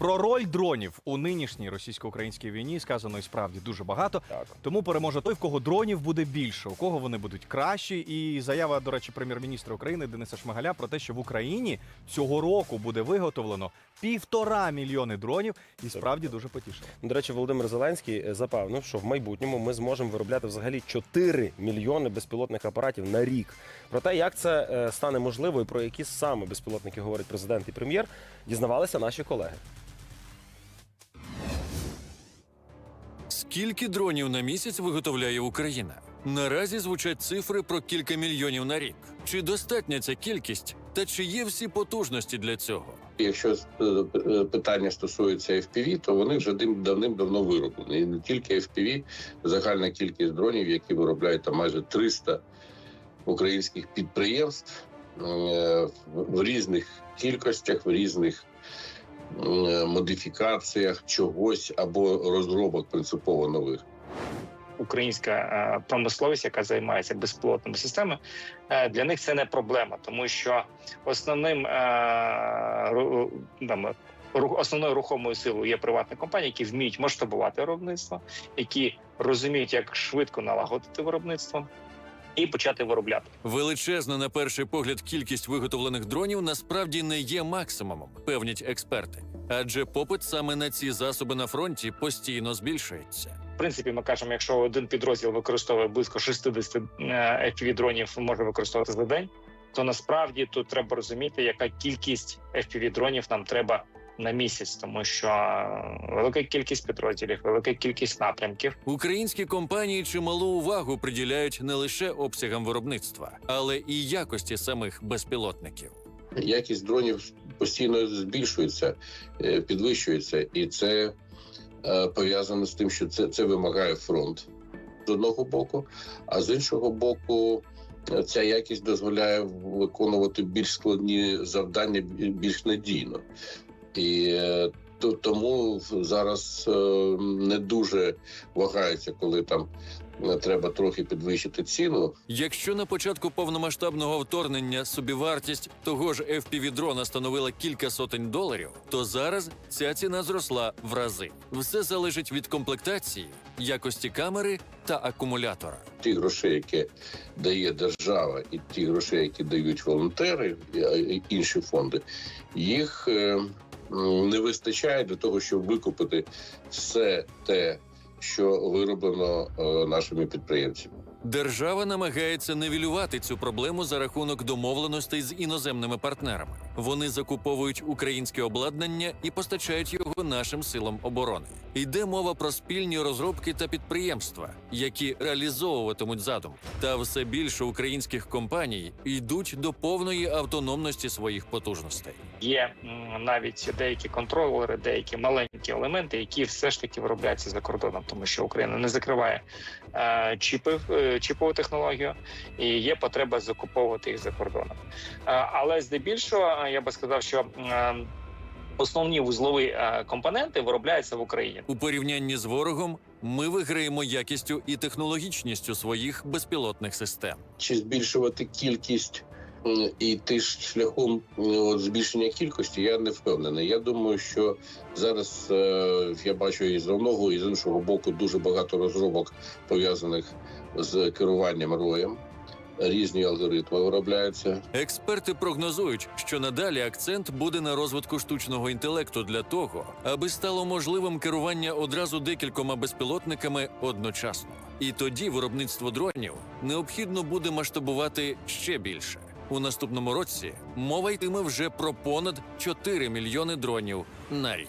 Про роль дронів у нинішній російсько-українській війні сказано і справді дуже багато. Так. Тому переможе той, в кого дронів буде більше, у кого вони будуть кращі. І заява, до речі, прем'єр-міністра України Дениса Шмигаля про те, що в Україні цього року буде виготовлено півтора мільйони дронів, і справді дуже потішило. До речі, Володимир Зеленський е, запевнив, що в майбутньому ми зможемо виробляти взагалі 4 мільйони безпілотних апаратів на рік. Про те, як це е, стане можливо і про які саме безпілотники говорить президент і прем'єр, дізнавалися наші колеги. Скільки дронів на місяць виготовляє Україна? Наразі звучать цифри про кілька мільйонів на рік. Чи достатня ця кількість, та чи є всі потужності для цього? Якщо е, е, питання стосується FPV, то вони вже давним-давно вироблені. І не тільки FPV, загальна кількість дронів, які виробляють там майже 300 українських підприємств е, в- різних кількостях, в різних модифікаціях чогось або розробок принципово нових. українська е, промисловість, яка займається безпілотними системами, е, для них це не проблема, тому що основним е, там, основною рухомою силою є приватні компанії, які вміють масштабувати виробництво, які розуміють, як швидко налагодити виробництво і почати виробляти. Величезна на перший погляд кількість виготовлених дронів насправді не є максимумом, певнять експерти. Адже попит саме на ці засоби на фронті постійно збільшується. В принципі, ми кажемо, якщо один підрозділ використовує близько 60 fpv дронів може використовувати за день, то насправді тут треба розуміти, яка кількість fpv дронів нам треба на місяць, тому що е, велика кількість підрозділів, велика кількість напрямків. Українські компанії чималу увагу приділяють не лише обсягам виробництва, але і якості самих безпілотників. Якість дронів постійно збільшується, е, підвищується, і це е, пов'язано з тим, що це, це вимагає фронт з одного боку, а з іншого боку, ця якість дозволяє виконувати більш складні завдання більш надійно. І е, тому зараз е, не дуже вагається, коли там е, треба трохи підвищити ціну. Якщо на початку повномасштабного вторгнення собівартість того ж FPV-дрона становила кілька сотень доларів, то зараз ця ціна зросла в рази. Все залежить від комплектації, якості камери та акумулятора. ті гроші, які дає держава, і ті гроші, які дають волонтери і- інші фонди, їх е, не вистачає для того, щоб викупити все те, що вироблено е, нашими підприємцями. Держава намагається невілювати цю проблему за рахунок домовленостей з іноземними партнерами. Вони закуповують українське обладнання і постачають його нашим силам оборони. Йде мова про спільні розробки та підприємства, які реалізовуватимуть задум. Та все більше українських компаній йдуть до повної автономності своїх потужностей. Є навіть деякі контролери, деякі маленькі елементи, які все ж таки виробляються за кордоном, тому що Україна не закриває е, чіпи, е, чіпову технологію, і є потреба закуповувати їх за кордоном. Е, але здебільшого е, я би сказав, що е, основні вузлові компоненти виробляються в Україні. У порівнянні з ворогом ми виграємо якістю і технологічністю своїх безпілотних систем. Чи збільшувати кількість м, і йти шляхом от, збільшення кількості, я не впевнений. Я думаю, що зараз е, я бачу і з одного, і з іншого боку дуже багато розробок пов'язаних з керуванням роєм. Різні алгоритми виробляються. Експерти прогнозують, що надалі акцент буде на розвитку штучного інтелекту для того, аби стало можливим керування одразу декількома безпілотниками одночасно. І тоді виробництво дронів необхідно буде масштабувати ще більше. У наступному році мова йтиме вже про понад 4 мільйони дронів на рік.